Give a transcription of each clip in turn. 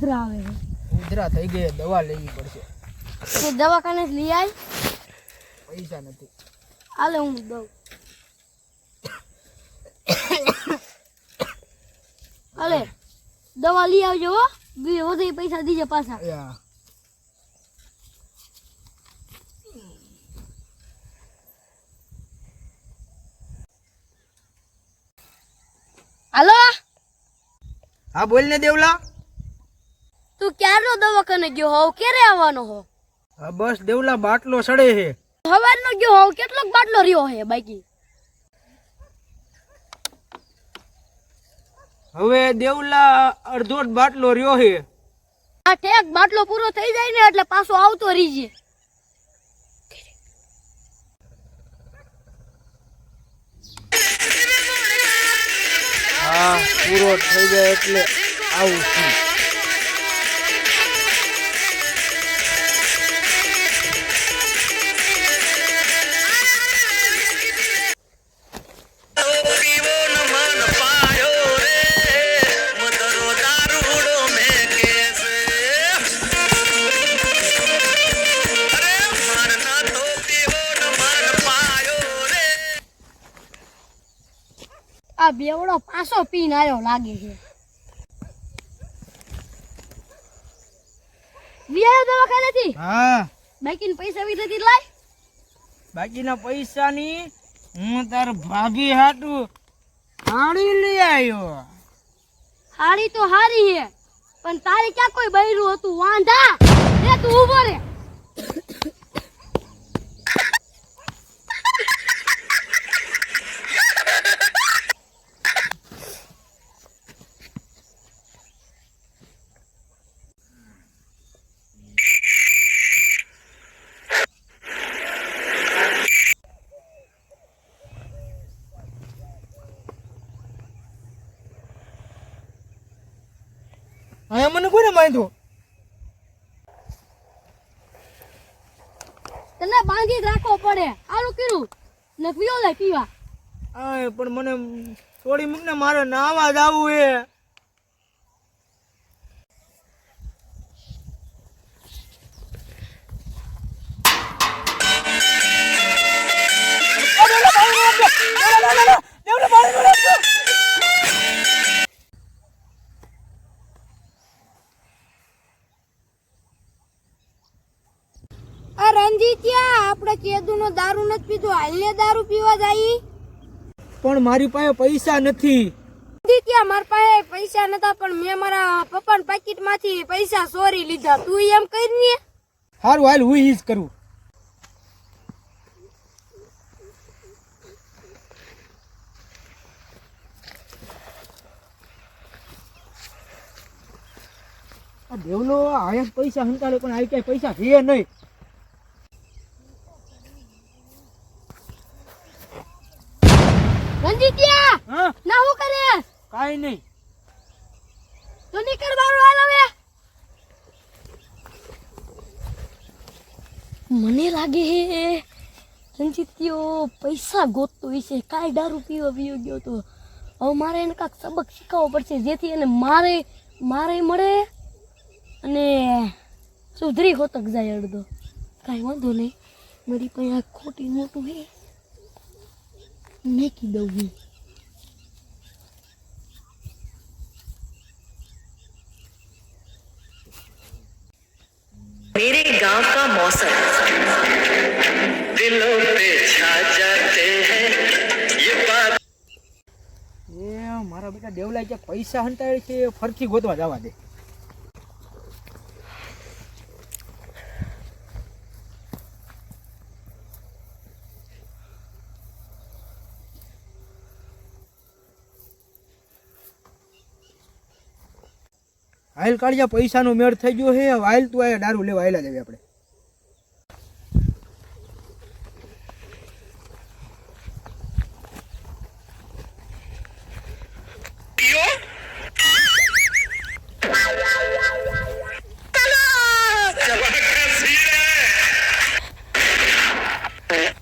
ઉધરા આવે છે. ઉધરા થઈ ગઈ દવા લેવી પડશે. તે દવાખાને લઈ આવી પૈસા નથી. હાલે હું દઉં. હાલે દવા લઈ આવજો હો. બી વધે પૈસા દીજે પાછા. હાલો? હા બોલ ને દેવલા. તું ક્યારનો દવાખાને ગયો હોવ? ક્યારે આવવાનો હો હા બસ દેવલા બાટલો સડે છે. સવારનો ગયો હોવ? કેટલોક બાટલો રહ્યો હે બાકી? હવે દેવલા અડધો બાટલો રહ્યો છે. આ ઠેક બાટલો પૂરો થઈ જાય ને એટલે પાછો આવતો રહીજે. હા પૂરો થઈ જાય એટલે આવું છું. આ બેવડો પાછો પીને આવ્યો લાગે છે. વિયા દવાખાનેથી? હા. બાકીના પૈસા વિધેથી લાય? બાકીના પૈસાની હું તાર ભાભી હાટું હાડી લઈ આવ્યો હાડી તો હારી હે પણ તારે ક્યાં કોઈ બૈરું હતું? વાંધા. રે તું ઊભો રે. હવે મને કોને બાંધ્યો તને બાંધી જ રાખવો પડે આરું કીધું ને પીઓ લે પીવા આ પણ મને થોડી મૂકને મારે નાવા જવું હે આ રંજીત્યા આપણે કેદુનો દારૂ નથી પીધો. હાલને દારૂ પીવા જાય. પણ મારી પાસે પૈસા નથી. રંજીત્યા મારા પાસે પૈસા નતા પણ મેં મારા પપ્પાના પાકીટમાંથી પૈસા ચોરી લીધા. તું એમ કરી ને સારું હાલ હું ઈ જ કરું. આ દેવલો આયા પૈસા હંતાડે પણ આવી ક્યાંય પૈસા છે નહીં. રંજીત્યા હા? ના હું કરે? કાંઈ નહીં. તો નીકળ બારો હાલ હવે. મને લાગે હે રંજીત્યો પૈસા ગોતતો હશે કાંઈ દારૂ પીવા પીવો ગયો તો. હવે મારે એને કાંઈક સબક શીખવવો પડશે જેથી એને મારે મારે મળે અને સુધરી હોતક જાય અડધો. કાંઈ વાંધો નહીં. મારી પાસે આ ખોટી મોટું હે. મેકી દઉં હું मेरे गांव का मौसम दिलों पे छा जाते हैं ये बात એ મારા બેટા દેવલા ક્યાંક પૈસા હંતાડે છે ફરથી ગોતવા જવા દે હાલ કાઢ્યા પૈસાનો મેળ થઈ ગયો હે વાયલ તું આ દારૂ લેવા આવેલા જઈએ આપણે.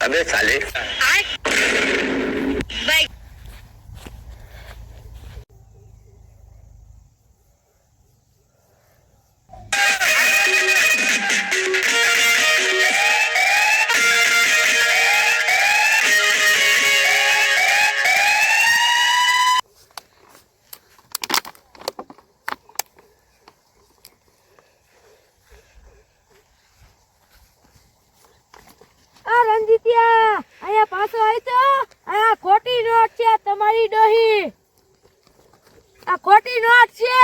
અબે સાલે. પાછો આવી તો આ ખોટી નોટ છે તમારી ડોહી. આ ખોટી નોટ છે.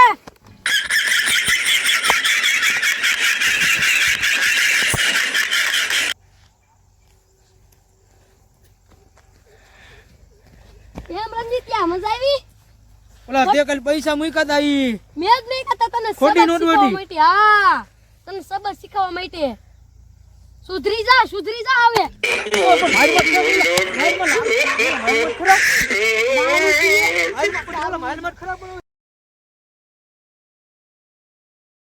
મજા આવી? ઓલા તે કાલ પૈસા મૂક્યા તા ઈ. મેં જ નહીં ખાતા તને ખોટી નોટ શીખવવા હા તને સબર શીખવા માટે. સુધરી જા સુધરી જા હવે. મારી.